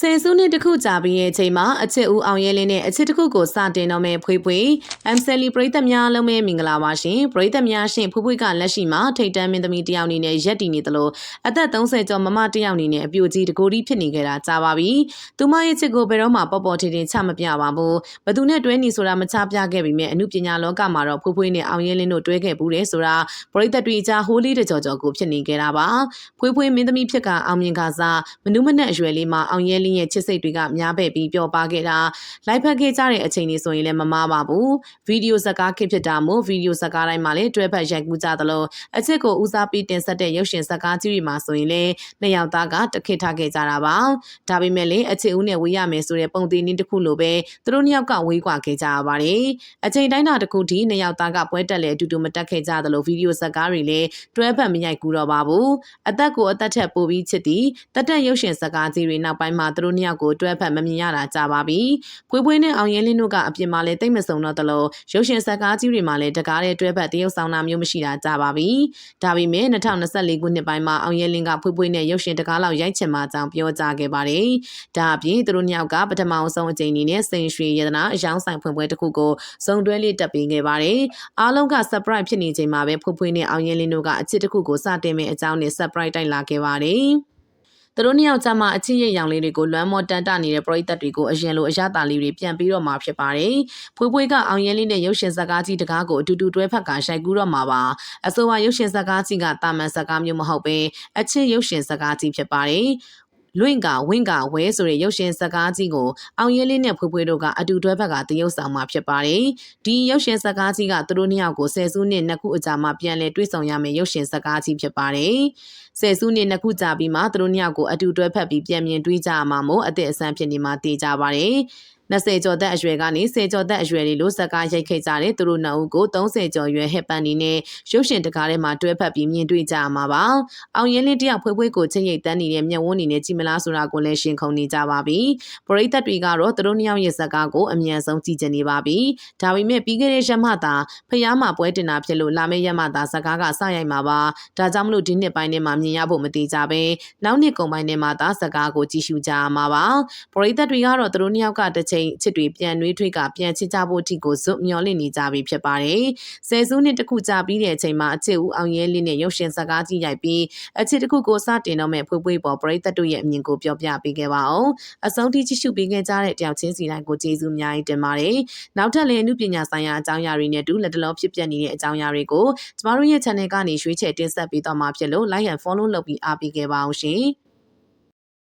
ဆယ်စုနှစ်တစ်ခုကြာပြီးရဲ့အချိန်မှာအချစ်ဦးအောင်ရဲလင်းနဲ့အချစ်တစ်ခုကိုစတင်တော့မဲ့ဖွေးဖွေးအမ်ဆယ်လီပရိသတ်များလုံးမဲ့မင်္ဂလာပါရှင်ပရိသတ်များရှင်ဖွေးဖွေးကလက်ရှိမှာထိတ်တန်းမင်းသမီးတစ်ယောက်အနေနဲ့ရက်တည်နေသလိုအသက်30ကျော်မမတစ်ယောက်အနေနဲ့အပြိုကြီးတကိုယ်ကြီးဖြစ်နေခဲ့တာကြာပါပြီသူမရဲ့ချစ်ကိုဘယ်တော့မှပေါ်ပေါ်ထင်ထင်ချမပြပါဘူးဘသူနဲ့တွဲနေဆိုတာမချပြခဲ့ပေမဲ့အမှုပညာလောကမှာတော့ဖွေးဖွေးနဲ့အောင်ရဲလင်းတို့တွဲခဲ့ဘူးတယ်ဆိုတာပရိသတ်တွေကြားဟိုးလေးတကြော်ကြော်ကိုဖြစ်နေခဲ့တာပါဖွေးဖွေးမင်းသမီးဖြစ်ကအောင်မြင်ကစားမနုမနဲ့အရွယ်လေးမှာအောင်ရဲလင်းရဲ့ချစ်စိတ်တွေကများပဲ့ပြီးပျော်ပါခဲ့တာလိုက်ဖက်ခဲ့ကြတဲ့အချိန်တွေဆိုရင်လည်းမမားပါဘူးဗီဒီယိုဇာတ်ကားခစ်ဖြစ်တာမို့ဗီဒီယိုဇာတ်ကားတိုင်းမှာလည်းတွဲဖက်ရိုက်ကူးကြသလိုအချစ်ကိုဦးစားပေးတင်ဆက်တဲ့ရုပ်ရှင်ဇာတ်ကားကြီးတွေမှာဆိုရင်လည်းနှစ်ယောက်သားကတခစ်ထားခဲ့ကြတာပါဒါပေမဲ့လည်းအချစ်ဦးနဲ့ဝေးရမယ်ဆိုတဲ့ပုံသေးနည်းတစ်ခုလိုပဲသူတို့နှစ်ယောက်ကဝေးကွာခဲ့ကြရပါတယ်အချိန်တိုင်းတာတစ်ခုထိနှစ်ယောက်သားကပွဲတက်လေအတူတူမတက်ခဲ့ကြသလိုဗီဒီယိုဇာတ်ကားတွေလည်းတွဲဖက်မရိုက်ကူးတော့ပါဘူးအသက်ကိုအသက်ထက်ပိုပြီးချစ်သည်တက်တက်ရုပ်ရှင်ဇာတ်ကားကြီးတွေနောက်ပိုင်းမှာသူတို့နှစ်ယောက်ကိုတွဲဖက်မမြင်ရတာကြာပါပြီ။ဖွေးဖွေးနဲ့အောင်ရဲလင်းတို့ကအပြင်မှာလည်းတိတ်မစုံတော့တလို့ရုပ်ရှင်ဇာတ်ကားကြီးတွေမှာလည်းတကားတဲ့တွဲဖက်တရုပ်ဆောင်တာမျိုးမရှိတာကြာပါပြီ။ဒါပေမဲ့2024ခုနှစ်ပိုင်းမှာအောင်ရဲလင်းကဖွေးဖွေးနဲ့ရုပ်ရှင်တကားလောက်ရိုက်ချင်မှကြောင်းပြောကြားခဲ့ပါတယ်။ဒါအပြင်သူတို့နှစ်ယောက်ကပထမအောင်ဆုံးအကြိမ်အနေနဲ့စိန်ရွှေရတနာအယောင်ဆိုင်ဖွင့်ပွဲတစ်ခုကိုစုံတွဲလေးတက်ပေးခဲ့ပါတယ်။အားလုံးက surprise ဖြစ်နေချိန်မှာပဲဖွေးဖွေးနဲ့အောင်ရဲလင်းတို့ကအချစ်တစ်ခုကိုစတင်မဲ့အကြောင်းနဲ့ surprise တိုက်လာခဲ့ပါတယ်။ သူတို့နှစ်ယောက်ကြားမှာအချစ်ရဲ့ရောင်လေးတွေကိုလွမ်းမောတန်တနေတဲ့ပရိသတ်တွေကိုအရင်လိုအရသာလေးတွေပြန်ပြီးတော့မှာဖြစ်ပါတယ်။ဖွေးဖွေးကအောင်ရဲလေးနဲ့ရုပ်ရှင်ဇာတ်ကားကြီးတကားကိုအတူတူတွဲဖက်ကရိုက်ကူးတော့မှာပါ။အဆိုပါရုပ်ရှင်ဇာတ်ကားကြီးကတာမန်ဇာတ်ကားမျိုးမဟုတ်ပဲအချစ်ရုပ်ရှင်ဇာတ်ကားကြီးဖြစ်ပါတယ်။ လွင့်ကဝင့်ကဝဲဆိုတဲ့ရုပ်ရှင်ဇာတ်ကားကြီးကိုအောင်ရဲလေးနဲ့ဖွေးဖွေးတို့ကအတူတွဲဘက်ကတရုပ်ဆောင်မှာဖြစ်ပါတယ်။ဒီရုပ်ရှင်ဇာတ်ကားကြီးကသူတို့နှစ်ယောက်ကိုဆယ်စုနှစ်နှစ်ခုအကြာမှပြန်လည်တွေ့ဆုံရမယ့်ရုပ်ရှင်ဇာတ်ကားကြီးဖြစ်ပါတယ်။ဆယ်စုနှစ်နှစ်ခုကြာပြီးမှသူတို့နှစ်ယောက်ကိုအတူတွဲဖက်ပြီးပြန်မြင်တွေ့ကြရမှာမို့အသက်အဆန်းဖြစ်နေမှတည်ကြပါတယ်။ 20ကျော်သက်အရွယ်ကနေ10ကျော်သက်အရွယ်တွေလို့ဇက်ကားရိုက်ခဲ့ကြတဲ့သူတို့နှစ်ဦးကို30ကျော်ရွယ်ဟက်ပန်နီနဲ့ရုပ်ရှင်တကားထဲမှာတွဲဖက်ပြီးမြင်တွေ့ကြရမှာပါ။အောင်ရင်လေးတယောက်ဖွဲဖွဲကိုချင်းရိတ်တန်းနေတဲ့မျက်ဝန်းနေနဲ့ကြည်မလားဆိုတာကိုလည်းရှင်းခုန်နေကြပါပြီ။ပရိသတ်တွေကတော့သူတို့နှစ်ယောက်ရဲ့ဇက်ကားကိုအမြန်ဆုံးကြည့်ကြနေပါပြီ။ဒါပေမဲ့ပြီးခဲ့တဲ့ရက်မှသာဖျားမှာပွဲတင်တာဖြစ်လို့လာမယ့်ရက်မှသာဇက်ကားကစရိုက်မှာပါ။ဒါကြောင့်မလို့ဒီနှစ်ပိုင်းထဲမှာမြင်ရဖို့မတိကြပဲ။နောက်နှစ်ကုန်ပိုင်းထဲမှာသာဇက်ကားကိုကြည့်ရှုကြရမှာပါ။ပရိသတ်တွေကတော့သူတို့နှစ်ယောက်ကတစ်ချိန်ချစ်တွေပြန်နှွေးထွေးကပြန်ချစ်ကြဖို့အထိကိုဇွတ်မျောလင့်နေကြပြီဖြစ်ပါတယ်။ဆယ်စုနှစ်တစ်ခုကြာပြီးတဲ့အချိန်မှာအချစ်ဦးအောင်ရဲလင်းနဲ့ရုပ်ရှင်ဇာတ်ကားကြီးရိုက်ပြီးအချစ်တစ်ခုကိုစတင်တော့မဲ့ဖွေးဖွေးပေါ်ပရိသတ်တို့ရဲ့အမြင်ကိုပြောပြပေးခဲ့ပါအောင်။အဆုံးထိကြည့်ရှုပေးခဲ့ကြတဲ့တယောက်ချင်းစီတိုင်းကိုကျေးဇူးအများကြီးတင်ပါတယ်။နောက်ထပ်လည်းအမှုပညာဆိုင်ရာအကြောင်းအရာတွေနဲ့တူလက်တလုံးဖြစ်ပျက်နေတဲ့အကြောင်းအရာတွေကိုကျမတို့ရဲ့ channel ကနေရွေးချယ်တင်ဆက်ပေးသွားမှာဖြစ်လို့ like and follow လုပ်ပြီးအားပေးခဲ့ပါအောင်ရှင်။